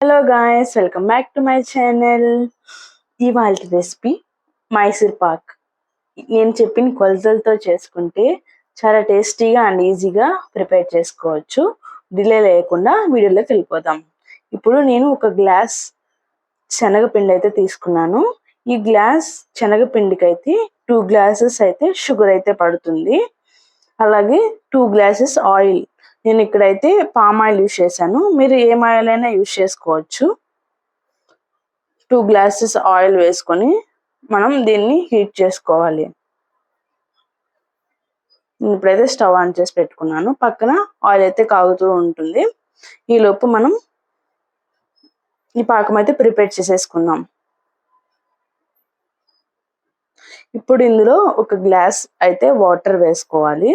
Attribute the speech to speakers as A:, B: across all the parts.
A: Hello guys welcome back to my channel ఇవాళ recipe Mysore pak నేను చెప్పిన కొలతలతో చేసుకుంటే చాలా టేస్టీగా అండ్ ఈజీగా ప్రిపేర్ చేసుకోవచ్చు. డిలే లేకుండా వీడియోలోకి వెళ్ళిపోదాం. ఇప్పుడు నేను ఒక గ్లాస్ శనగపిండి అయితే తీసుకున్నాను. ఈ గ్లాస్ శనగపిండికి అయితే టూ గ్లాసెస్ అయితే షుగర్ అయితే పడుతుంది. అలాగే టూ గ్లాసెస్ ఆయిల్ నేను ఇక్కడైతే పామ్ ఆయిల్ యూస్ చేశాను. మీరు ఏం ఆయిల్ అయినా యూస్ చేసుకోవచ్చు. టూ గ్లాసెస్ ఆయిల్ వేసుకొని మనం దీన్ని హీట్ చేసుకోవాలి. ఇప్పుడైతే స్టవ్ ఆన్ చేసి పెట్టుకున్నాను. పక్కన ఆయిల్ అయితే కాగుతూ ఉంటుంది. ఈ లోపు మనం ఈ పాకం అయితే ప్రిపేర్ చేసేసుకుందాం. ఇప్పుడు ఇందులో ఒక గ్లాస్ అయితే వాటర్ వేసుకోవాలి.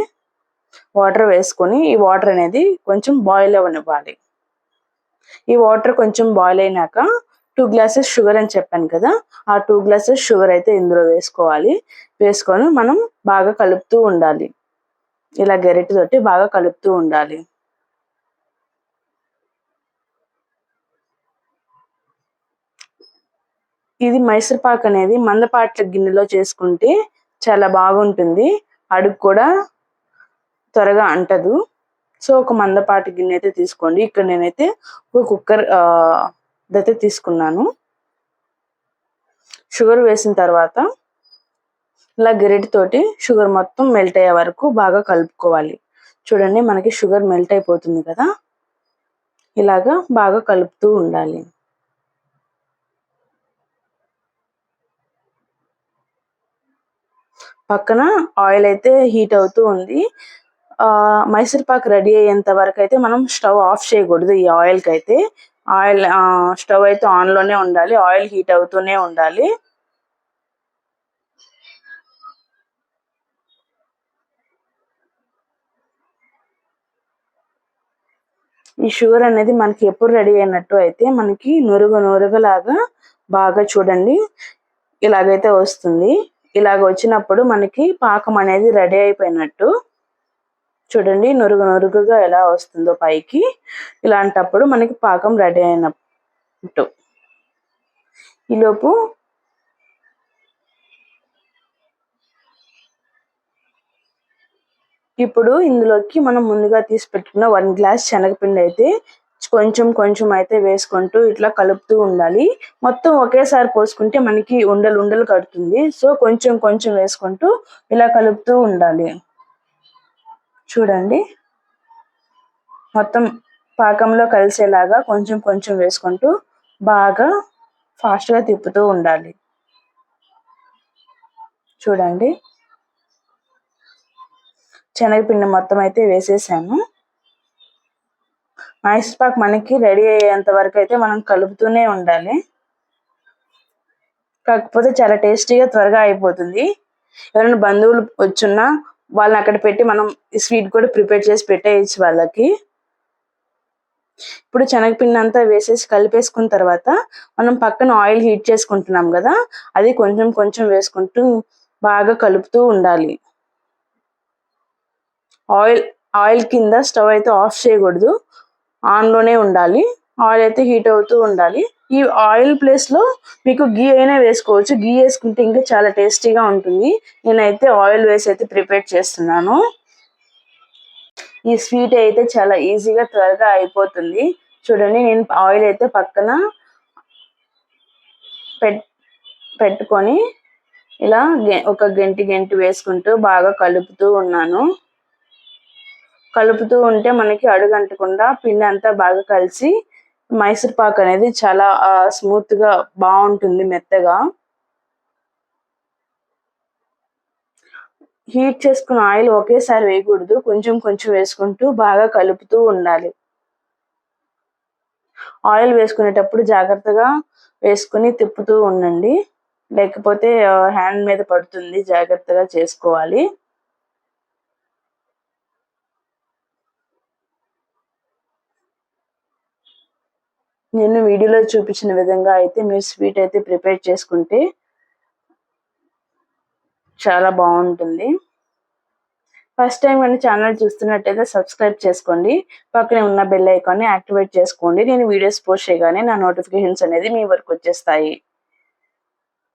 A: వాటర్ వేసుకొని ఈ వాటర్ అనేది కొంచెం బాయిల్ అవ్వనివ్వాలి. ఈ వాటర్ కొంచెం బాయిల్ అయినాక టూ గ్లాసెస్ షుగర్ అని చెప్పాను కదా ఆ టూ గ్లాసెస్ షుగర్ అయితే ఇందులో వేసుకోవాలి. వేసుకొని మనం బాగా కలుపుతూ ఉండాలి. ఇలా తోటి బాగా కలుపుతూ ఉండాలి. ఇది మైసూర్ పాక్ అనేది మందపాట్ల గిన్నెలో చేసుకుంటే చాలా బాగుంటుంది. అడుగు కూడా త్వరగా అంటదు. సో ఒక మందపాటి గిన్నె అయితే తీసుకోండి. ఇక్కడ నేనైతే ఒక కుక్కర్ అయితే తీసుకున్నాను. షుగర్ వేసిన తర్వాత ఇలా తోటి షుగర్ మొత్తం మెల్ట్ అయ్యే వరకు బాగా కలుపుకోవాలి. చూడండి మనకి షుగర్ మెల్ట్ అయిపోతుంది కదా? ఇలాగా బాగా కలుపుతూ ఉండాలి. పక్కన ఆయిల్ అయితే హీట్ అవుతూ ఉంది. మైసూర్ పాక్ రెడీ అయ్యేంత వరకు అయితే మనం స్టవ్ ఆఫ్ చేయకూడదు ఈ ఆయిల్కి అయితే ఆయిల్ స్టవ్ అయితే ఆన్లోనే ఉండాలి ఆయిల్ హీట్ అవుతూనే ఉండాలి. ఈ షుగర్ అనేది మనకి ఎప్పుడు రెడీ అయినట్టు అయితే మనకి నురుగు నురుగులాగా బాగా చూడండి. ఇలాగైతే వస్తుంది. ఇలాగ వచ్చినప్పుడు మనకి పాకం అనేది రెడీ అయిపోయినట్టు. చూడండి నురుగు నురుగుగా ఎలా వస్తుందో పైకి. ఇలాంటప్పుడు మనకి పాకం రెడీ అయినట్టు. ఈలోపు ఇప్పుడు ఇందులోకి మనం ముందుగా తీసి పెట్టుకున్న వన్ గ్లాస్ శనగపిండి అయితే కొంచెం కొంచెం అయితే వేసుకుంటూ ఇట్లా కలుపుతూ ఉండాలి. మొత్తం ఒకేసారి పోసుకుంటే మనకి ఉండలు ఉండలు కడుతుంది. సో కొంచెం కొంచెం వేసుకుంటూ ఇలా కలుపుతూ ఉండాలి. చూడండి. మొత్తం పాకంలో కలిసేలాగా కొంచెం కొంచెం వేసుకుంటూ బాగా ఫాస్ట్గా తిప్పుతూ ఉండాలి. చూడండి. శనగపిండి మొత్తం అయితే వేసేసాను. మైస్ పాక్ మనకి రెడీ అయ్యేంత వరకు అయితే మనం కలుపుతూనే ఉండాలి. కాకపోతే చాలా టేస్టీగా త్వరగా అయిపోతుంది. ఎవరైనా బంధువులు వచ్చున్నా వాళ్ళని అక్కడ పెట్టి మనం స్వీట్ కూడా ప్రిపేర్ చేసి పెట్టేయచ్చు వాళ్ళకి. ఇప్పుడు శనగపిండి అంతా వేసేసి కలిపేసుకున్న తర్వాత మనం పక్కన ఆయిల్ హీట్ చేసుకుంటున్నాం కదా అది కొంచెం కొంచెం వేసుకుంటూ బాగా కలుపుతూ ఉండాలి. ఆయిల్ ఆయిల్ కింద స్టవ్ అయితే ఆఫ్ చేయకూడదు. ఆన్లోనే ఉండాలి. ఆయిల్ అయితే హీట్ అవుతూ ఉండాలి. ఈ ఆయిల్ ప్లేస్లో మీకు గీ అయినా వేసుకోవచ్చు. గీ వేసుకుంటే ఇంకా చాలా టేస్టీగా ఉంటుంది. నేనైతే ఆయిల్ వేసి అయితే ప్రిపేర్ చేస్తున్నాను. ఈ స్వీట్ అయితే చాలా ఈజీగా త్వరగా అయిపోతుంది. చూడండి నేను ఆయిల్ అయితే పక్కన పెట్టుకొని ఇలా ఒక గంటి గంటి వేసుకుంటూ బాగా కలుపుతూ ఉన్నాను. కలుపుతూ ఉంటే మనకి అడుగంటకుండా పిండి అంతా బాగా కలిసి మైసూర్ పాక్ అనేది చాలా స్మూత్గా బాగుంటుంది మెత్తగా. హీట్ చేసుకున్న ఆయిల్ ఒకేసారి వేయకూడదు. కొంచెం కొంచెం వేసుకుంటూ బాగా కలుపుతూ ఉండాలి. ఆయిల్ వేసుకునేటప్పుడు జాగ్రత్తగా వేసుకుని తిప్పుతూ ఉండండి. లేకపోతే హ్యాండ్ మీద పడుతుంది. జాగ్రత్తగా చేసుకోవాలి. నేను వీడియోలో చూపించిన విధంగా అయితే మీరు స్వీట్ అయితే ప్రిపేర్ చేసుకుంటే చాలా బాగుంటుంది. ఫస్ట్ టైం కానీ ఛానల్ చూస్తున్నట్టయితే సబ్స్క్రైబ్ చేసుకోండి. పక్కనే ఉన్న బెల్ ఐకాన్ని యాక్టివేట్ చేసుకోండి. నేను వీడియోస్ పోస్ట్ చేయగానే నా నోటిఫికేషన్స్ అనేది మీ వరకు వచ్చేస్తాయి.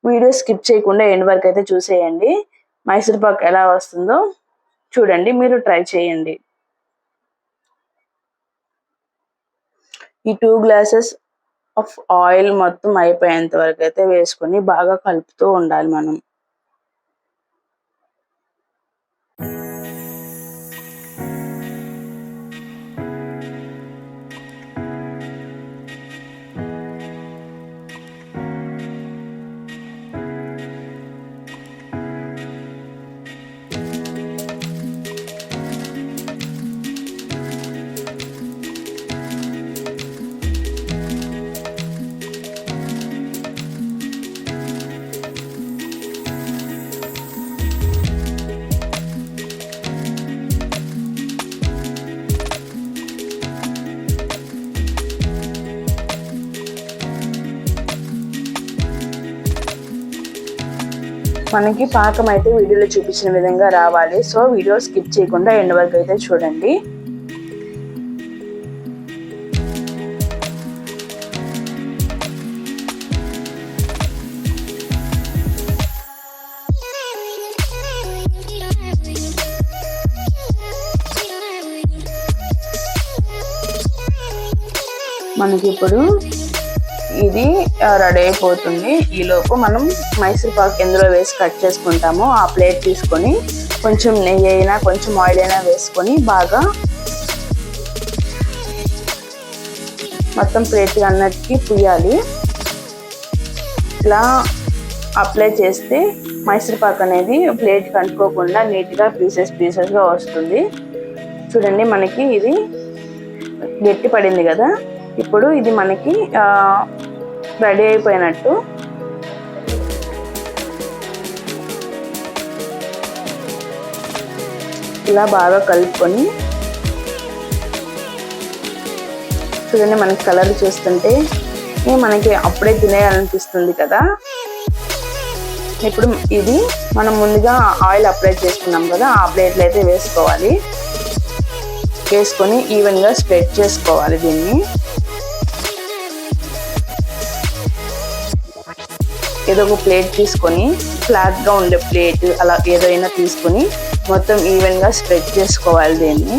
A: వీడియో స్కిప్ చేయకుండా ఎండ్ వరకు అయితే చూసేయండి. మైసూర్ పాక్ ఎలా వస్తుందో చూడండి. మీరు ట్రై చేయండి. ఈ టూ గ్లాసెస్ ఆఫ్ ఆయిల్ మొత్తం అయిపోయేంత వరకు అయితే వేసుకొని బాగా కలుపుతూ ఉండాలి మనం. మనకి పాకం అయితే వీడియోలో చూపించిన విధంగా రావాలి. సో వీడియో స్కిప్ చేయకుండా ఎండ్ వరకు అయితే చూడండి. మనకి ఇప్పుడు ఇది రెడీ అయిపోతుంది. ఈలోపు మనం మైసూర్ పాక్ ఎందులో వేసి కట్ చేసుకుంటామో ఆ ప్లేట్ తీసుకొని కొంచెం నెయ్యి అయినా కొంచెం ఆయిల్ అయినా వేసుకొని బాగా మొత్తం ప్లేట్ అన్నట్టు పుయ్యాలి. ఇలా అప్లై చేస్తే మైసూర్ పాక్ అనేది ప్లేట్ కంటుకోకుండా నీట్గా పీసెస్ పీసెస్గా వస్తుంది. చూడండి మనకి ఇది గట్టి పడింది కదా. ఇప్పుడు ఇది మనకి రెడీ అయిపోయినట్టు. ఇలా బాగా కలుపుకొని చూడండి మనకి కలర్ చూస్తుంటే. మనకి అప్పుడే తినేయాలనిపిస్తుంది కదా. ఇప్పుడు ఇది మనం ముందుగా ఆయిల్ అప్లై చేసుకున్నాం కదా ఆ ప్లేట్లు అయితే వేసుకోవాలి. వేసుకొని ఈవెన్గా స్ప్రెడ్ చేసుకోవాలి దీన్ని. ఏదో ఒక ప్లేట్ తీసుకొని ఫ్లాట్గా ఉండే ప్లేట్ అలా ఏదైనా తీసుకొని మొత్తం ఈవెన్గా స్ప్రెడ్ చేసుకోవాలి దీన్ని.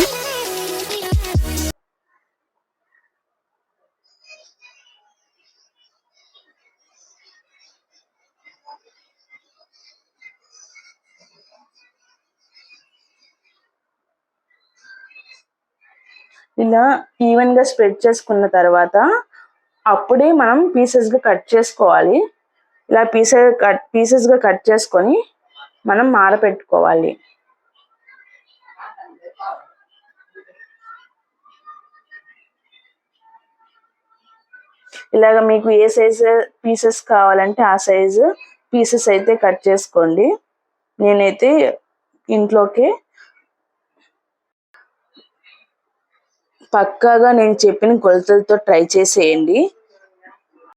A: ఇలా ఈవెన్గా స్ప్రెడ్ చేసుకున్న తర్వాత అప్పుడే మనం పీసెస్గా కట్ చేసుకోవాలి. ఇలా పీసెస్ కట్ పీసెస్గా కట్ చేసుకొని మనం మారపెట్టుకోవాలి ఇలాగ మీకు ఏ సైజు పీసెస్ కావాలంటే ఆ సైజు పీసెస్ అయితే కట్ చేసుకోండి. నేనైతే ఇంట్లోకి పక్కాగా నేను చెప్పిన కొలతలతో ట్రై చేసేయండి.